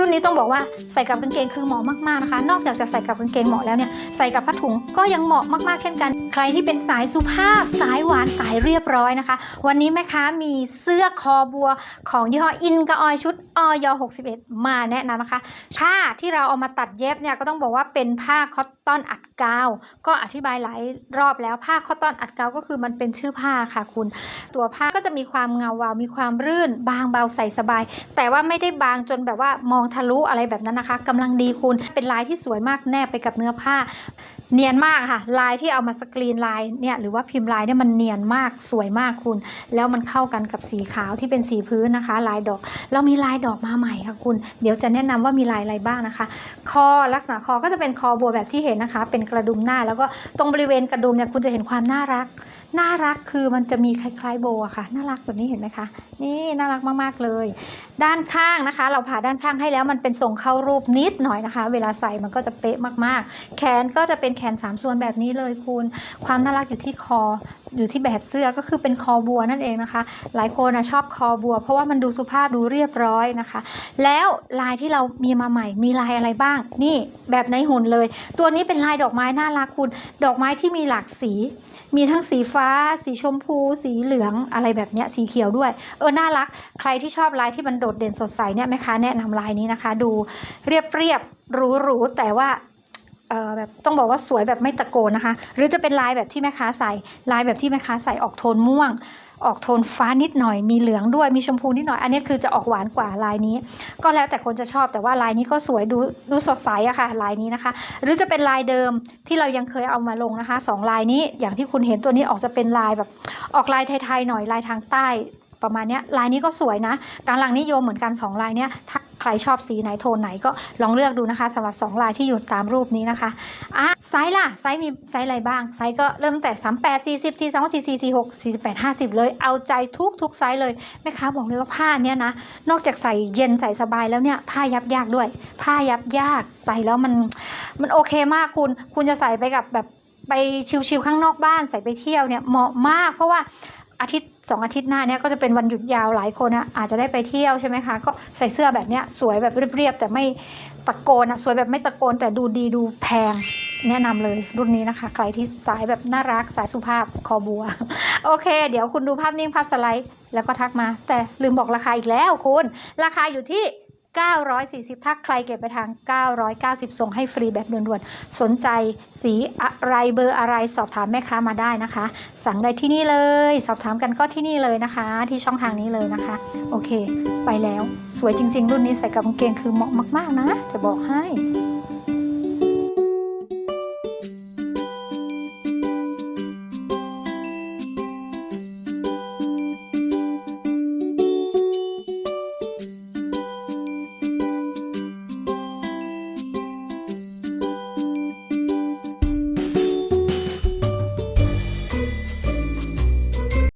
รุ่นนี้ต้องบอกว่าใส่กับกางเกงคือเหมาะมากๆนะคะ นอกจากจะใส่กับกางเกงเหมาะแล้วเนี่ยใส่กับผ้าถุงก็ยังเหมาะมากๆเช่นกัน ใครที่เป็นสายสุภาพสายหวานสายเรียบร้อยนะคะ วันนี้แม่ค้ามีเสื้อคอบัวของยี่ห้ออินกะออยชุดออย61 มาแนะนำนะคะ ผ้าที่เราเอามาตัดเย็บเนี่ยก็ต้องบอกว่าเป็นผ้าคอตตอนอัดกาว ก็อธิบายหลายรอบแล้วผ้าคอตตอนอัดกาวก็คือมันเป็นชื่อผ้าค่ะคุณ ตัวผ้าก็จะมีความเงาวาวมีความรื่น บางเบาใส่สบาย แต่ว่าไม่ได้บางจนแบบว่ามองทะลุอะไรแบบนั้นนะคะกำลังดีคุณเป็นลายที่สวยมากแนบไปกับเนื้อผ้า เนียนมากค่ะ ลายที่เอามาสกรีนลายเนี่ยหรือว่าพิมพ์ลายเนี่ยมันเนียนมากสวยมากคุณ แล้วมันเข้ากันกับสีขาวที่เป็นสีพื้นนะคะ ลายดอก เรามีลายดอกมาใหม่ค่ะคุณ เดี๋ยวจะแนะนำว่ามีลายอะไรบ้างนะคะ คอลักษณะคอก็จะเป็นคอบัวแบบที่เห็นนะคะ เป็นกระดุมหน้า แล้วก็ตรงบริเวณกระดุมเนี่ยคุณจะเห็นความน่ารักน่ารักคือมันจะมีคล้ายๆโบอะค่ะ น่ารักแบบนี้เห็นไหมคะ นี่น่ารักมากๆเลย ด้านข้างนะคะ เราผ่าด้านข้างให้แล้วมันเป็นทรงเข้ารูปนิดหน่อยนะคะ เวลาใส่มันก็จะเป๊ะมากๆ แขนก็จะเป็นแขนสามส่วนแบบนี้เลยคุณ ความน่ารักอยู่ที่คออยู่ที่แบบเสื้อก็คือเป็นคอบัวนั่นเองนะคะ หลายคนนะชอบคอบัว เพราะว่ามันดูสุภาพดูเรียบร้อยนะคะ แล้วลายที่เรามีมาใหม่มีลายอะไรบ้าง นี่แบบในหุ่นเลย ตัวนี้เป็นลายดอกไม้น่ารักคุณ ดอกไม้ที่มีหลากสี มีทั้งสีฟ้า สีชมพู สีเหลืองอะไรแบบเนี้ยสีเขียวด้วย เออน่ารัก ใครที่ชอบลายที่มันโดดเด่นสดใสเนี่ยแม่ค้าแนะนำลายนี้นะคะ ดูเรียบเรียบหรูหรูแต่ว่าแบบต้องบอกว่าสวยแบบไม่ตะโกนนะคะ หรือจะเป็นลายแบบที่แม่ค้าใส่ลายแบบที่แม่ค้าใส่ออกโทนม่วง ออกโทนฟ้านิดหน่อย มีเหลืองด้วยมีชมพูนิดหน่อย อันนี้คือจะออกหวานกว่าลายนี้ ก็แล้วแต่คนจะชอบแต่ว่าลายนี้ก็สวยดูดูสดใสอะค่ะลายนี้นะคะ หรือจะเป็นลายเดิมที่เรายังเคยเอามาลงนะคะสองลายนี้อย่างที่คุณเห็นตัวนี้ออกจะเป็นลายแบบออกลายไทยๆหน่อยลายทางใต้ ประมาณนี้ลายนี้ก็สวยนะกำลังนิยมเหมือนกันสองลายเนี้ยถ้าใครชอบสีไหนโทนไหนก็ลองเลือกดูนะคะสำหรับสองลายที่อยู่ตามรูปนี้นะคะอะไซส์ล่ะไซส์มีไซส์อะไรบ้างไซส์ก็เริ่มแต่ 38 40 42 44 46 48 50 เลย เอาใจทุกทุกไซส์เลยแม่ค้าบอกเลยว่าผ้าเนี้ยนะนอกจากใส่เย็นใส่สบายแล้วเนี่ยผ้ายับยากด้วย ผ้ายับยากใส่แล้วมันมันโอเคมากคุณ คุณจะใส่ไปกับแบบไปชิลๆข้างนอกบ้านใส่ไปเที่ยวเนี่ยเหมาะมากเพราะว่า อาทิตย์สองอาทิตย์หน้าเนี่ยก็จะเป็นวันหยุดยาวหลายคนนะอาจจะได้ไปเที่ยวใช่ไหมคะก็ใส่เสื้อแบบเนี้ยสวยแบบเรียบๆแต่ไม่ตะโกนอะสวยแบบไม่ตะโกนแต่ดูดีดูแพงแนะนำเลยรุ่นนี้นะคะ ใครที่สายแบบน่ารักสายสุภาพคอบัว โอเค เดี๋ยวคุณดูภาพนิ่งภาพสไลด์ แล้วก็ทักมา แต่ลืมบอกราคาอีกแล้วคุณ ราคาอยู่ที่ 940 ถ้าใครเก็บไปทาง 990 ส่งให้ฟรีแบบด่วนๆ สนใจสีอะไรเบอร์อะไรสอบถามแม่ค้ามาได้นะคะ สั่งได้ที่นี่เลย สอบถามกันก็ที่นี่เลยนะคะ ที่ช่องทางนี้เลยนะคะ โอเค ไปแล้ว สวยจริง ๆ รุ่นนี้ใส่กับกางเกงคือเหมาะมาก ๆ นะ จะบอกให้